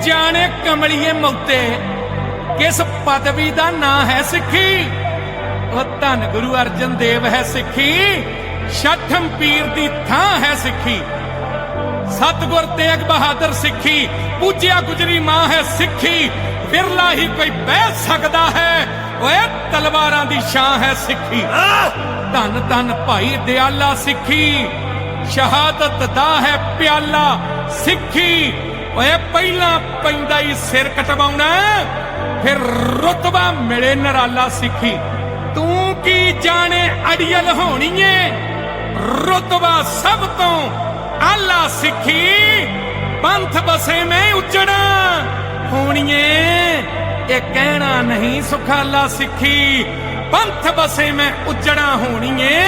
ਜਾਣੇ ਕਮਲੀਏ ਮੌਤੇ, ਕਿਸ ਪਦਵੀ ਦਾ ਨਾਂ ਹੈ ਸਿੱਖੀ? ਉਹ ਧੰਨ ਗੁਰੂ ਅਰਜਨ ਦੇਵ ਹੈ ਸਿੱਖੀ, ਛਠਮ ਪੀਰ ਦੀ ਥਾਂ ਹੈ ਸਿੱਖੀ। ਸਤਗੁਰ ਤੇਗ ਬਹਾਦਰ ਸਿੱਖੀ, ਪੂਜਿਆ ਗੁਜਰੀ ਮਾਂ ਹੈ ਸਿੱਖੀ, ਵਿਰਲਾ ਹੀ ਕੋਈ ਬਹਿ ਸਕਦਾ ਹੈ, ਓਏ ਤਲਵਾਰਾਂ ਦੀ ਸ਼ਾਂ ਹੈ ਸਿੱਖੀ। ਧੰਨ ਧੰਨ ਭਾਈ ਦਿਆਲਾ ਸਿੱਖੀ, ਸ਼ਹਾਦਤ ਦਾ ਹੈ ਪਿਆਲਾ ਸਿੱਖੀ। ਓਏ ਪਹਿਲਾਂ ਪੈਂਦਾ ਹੀ ਸਿਰ ਕਟਵਾਉਣਾ, ਫਿਰ ਰਤਬਾ ਮਿਲੇ ਨਰਾਲਾ ਸਿੱਖੀ। ਤੂੰ ਕੀ ਜਾਣੇ ਅੜੀਅਲ ਹੋਣੀ ਏ ਰਤਬਾ ਸਭ ਤੋਂ ਆਲਾ ਸਿੱਖੀ। ਪੰਥ ਬਸੇ ਮੈਂ ਉਜੜਾ ਹੋਣੀਏ, ਇਹ ਕਹਿਣਾ ਨਹੀਂ ਸੁਖਾਲਾ ਸਿੱਖੀ। ਪੰਥ ਬਸੇ ਮੈਂ ਉਜੜਾ ਹੋਣੀਏ,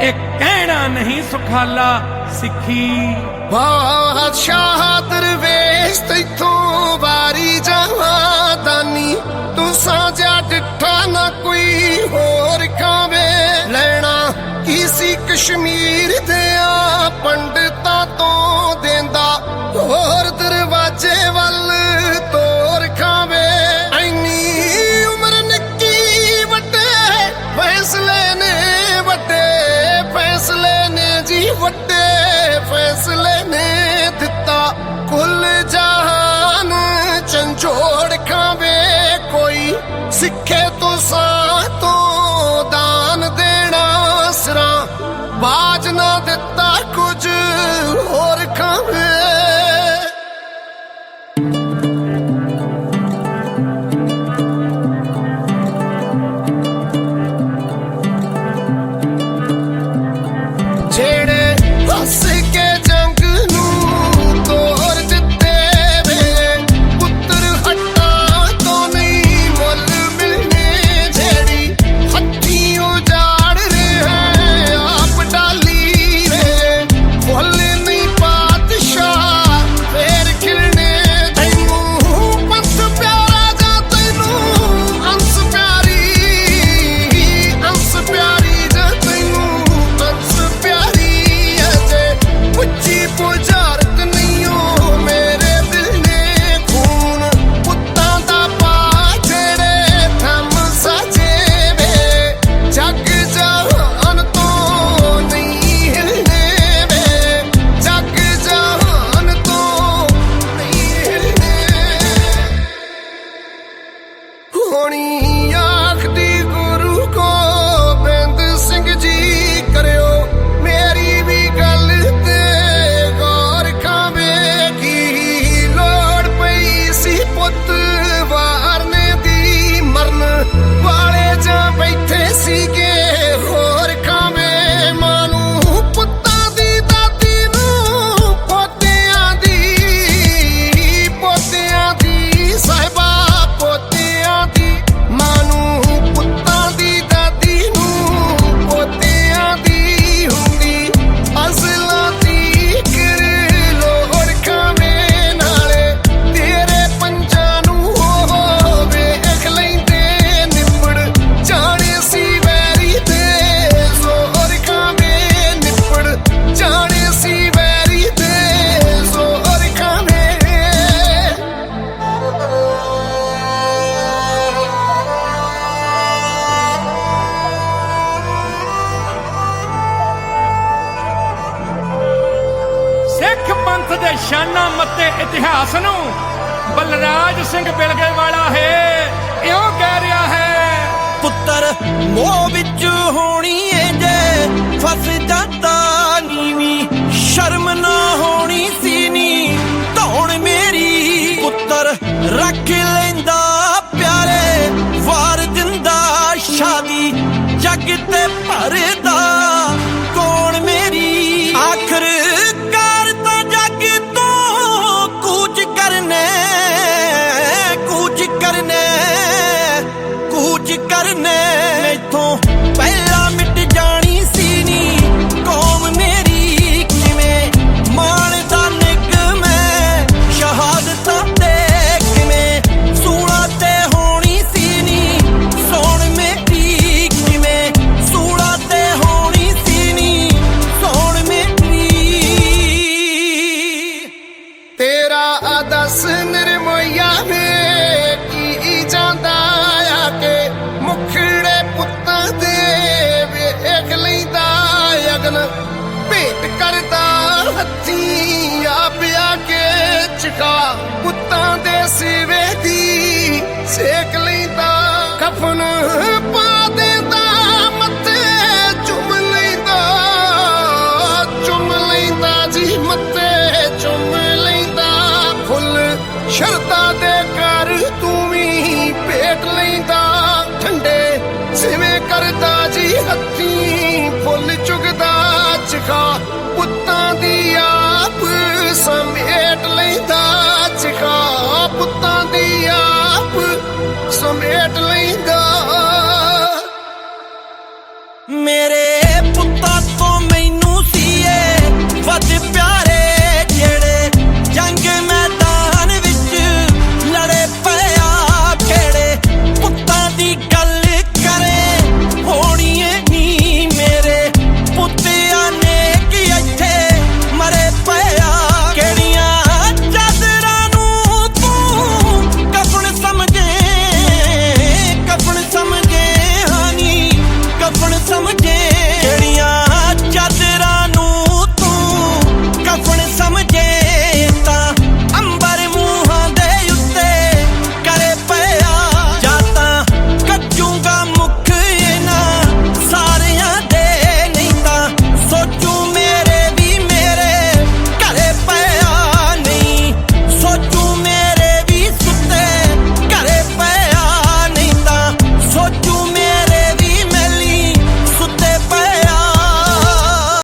ਇਹ ਕਹਿਣਾ ਨਹੀਂ ਸੁਖਾਲਾ ਸਿੱਖੀ। ਬਾਦਸ਼ਾਹ ਦਰਵੇਸ਼ ਤੈਥੋਂ ਵਾਰੀ ਜਾਵਾਂ ਦਾਨੀ ਤੂੰ ਸਾਜਾ ਡਿੱਠਾ ਨਾ ਕੋਈ ਹੋਰ ਖਾਵੇ। ਲੈਣਾ ਕੀ ਕਸ਼ਮੀਰ ਦੇ ਆ ਪੰਡਤਾਂ ਤੋਂ? ਸਿੱਖੇ ਤੋਂ ਤੋਂ ਦੇ ਸ਼ਾਨਾਂ ਮੱਤੇ ਇਤਿਹਾਸ ਨੂੰ ਬਲਰਾਜ ਸਿੰਘ ਬਿਲਗੇ ਵਾਲਾ ਹੈ ਇਉਂ ਕਹਿ ਰਿਹਾ ਹੈ। ਪੁੱਤਰ ਮੋਹ not enough. ਕਰਦਾ, ਹੱਥੀ ਆਪ ਆ ਕੇ ਚਕਾ ਕੁੱਤਾਂ ਦੇ ਸਿਵੇ ਦੀ ਸੇਕ ਲੈਂਦਾ ਕਫਨ ਪਾ ਦੇ ਕਰਦਾ ਜੀ ਹੱਥੀ, ਫੁੱਲ ਚੁਗਦਾ ਚਖਾ। ਪੁੱਤਾਂ ਦੀ ਆਪ ਸਮੇਟ ਲੈਂਦਾ ਚਖਾ। ਪੁੱਤਾਂ ਦੀ ਆਪ ਸਮੇਟ